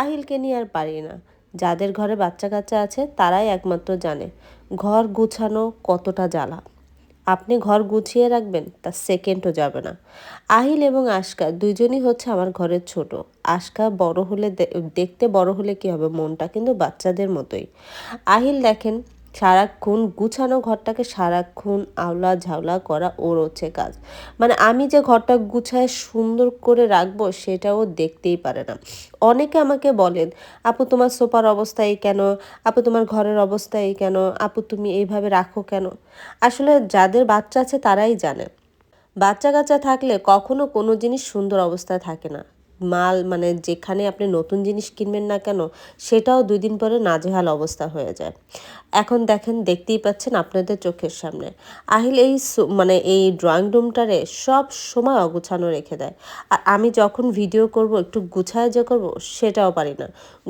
আহিলকে নিয়ে আর পারি না। যাদের ঘরে বাচ্চা কাচ্চা আছে, তারাই একমাত্র জানে ঘর গুছানো কতটা জ্বালা। আপনি ঘর গুছিয়ে রাখবেন, তা সেকেন্ডও যাবে না। আহিল এবং আশকা দুজনই হচ্ছে আমার ঘরের ছোট। আশকা বড় হলে দেখতে বড় হলে কি হবে মনটা? কিন্তু বাচ্চাদের মতোই। আহিল দেখেন সারাক্ষণ গুছানো ঘরটাকে সারাক্ষণ আওলা ঝাওলা করা ওর হচ্ছে কাজ। মানে আমি যে ঘরটা গুছায় সুন্দর করে রাখব সেটাও দেখতেই পারে না। অনেকে আমাকে বলেন, আপু, তোমার সোফার অবস্থা এই কেন? আপু, তোমার ঘরের অবস্থা এই কেন? আপু, তুমি এইভাবে রাখো কেন? আসলে যাদের বাচ্চা আছে তারাই জানে। বাচ্চা কাচ্চা থাকলে কখনো কোনো জিনিস সুন্দর অবস্থায় থাকে না। মাল মানে যেখানে আপনি নতুন জিনিস কিনবেন না কেন, সেটাও দুই দিন পরে নাজেহাল অবস্থা হয়ে যায়। এখন দেখেন, দেখতেই পাচ্ছেন আপনাদের চোখের সামনে। আহিল এই মানে এই ড্রয়িং রুমটারে সব সময় অগুছানো রেখে দেয়। আর আমি যখন ভিডিও করব, একটু গুছায় যে করব, সেটাও পারি না।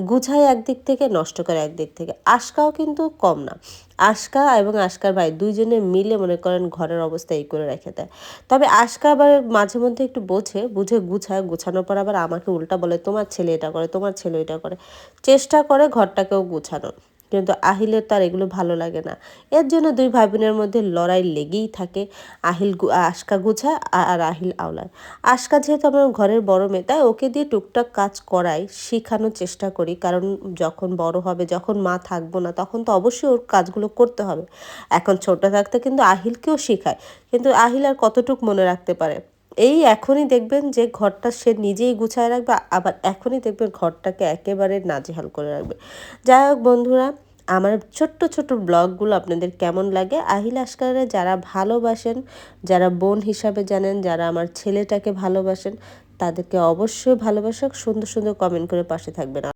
গুছায় একদিক থেকে, নষ্ট করে একদিক থেকে। আশকাও কিন্তু কম না। আশকা এবং আশকার ভাই দুইজনে মিলে মনে করেন ঘরের অবস্থা এই করে রেখে দেয়। তবে আশকা আবার মাঝে মধ্যে একটু বোঝে, বুঝে গুছায়, গুছানোর পর আবার আমাকে উল্টা বলে, তোমার ছেলে এটা করে, তোমার ছেলে এটা করে। চেষ্টা করে ঘরটাকেও গুছানোর। কিন্তু আহিলের তার এগুলো ভালো লাগে না। এর জন্য দুই ভাই বোনের মধ্যে লড়াই লেগেই থাকে। আহিল আশকা গুছা আর আহিল আওলায়। আশকা যেহেতু আমার ঘরের বড় মেয়ে, তাই ওকে দিয়ে টুকটাক কাজ করাই, শেখানোর চেষ্টা করি। কারণ যখন বড় হবে, যখন মা থাকব না, তখন তো অবশ্যই ওর কাজগুলো করতে হবে। এখন ছোট থাকতে কিন্তু আহিলকেও শেখায়। কিন্তু আহিল আর কতটুক মনে রাখতে পারে? এই এখনই দেখবেন যে ঘরটা সে নিজেই গুছায় রাখবে, আবার এখনই দেখবেন ঘরটাকে একেবারে নাজেহাল করে রাখবে। যাই হোক বন্ধুরা, আমার ছোট্ট ছোট্ট ব্লগগুলো আপনাদের কেমন লাগে? আহিল আসকারে যারা ভালোবাসেন, যারা বোন হিসাবে জানেন, যারা আমার ছেলেটাকে ভালোবাসেন, তাদেরকে অবশ্যই ভালোবাসা সুন্দর সুন্দর কমেন্ট করে পাশে থাকবেন।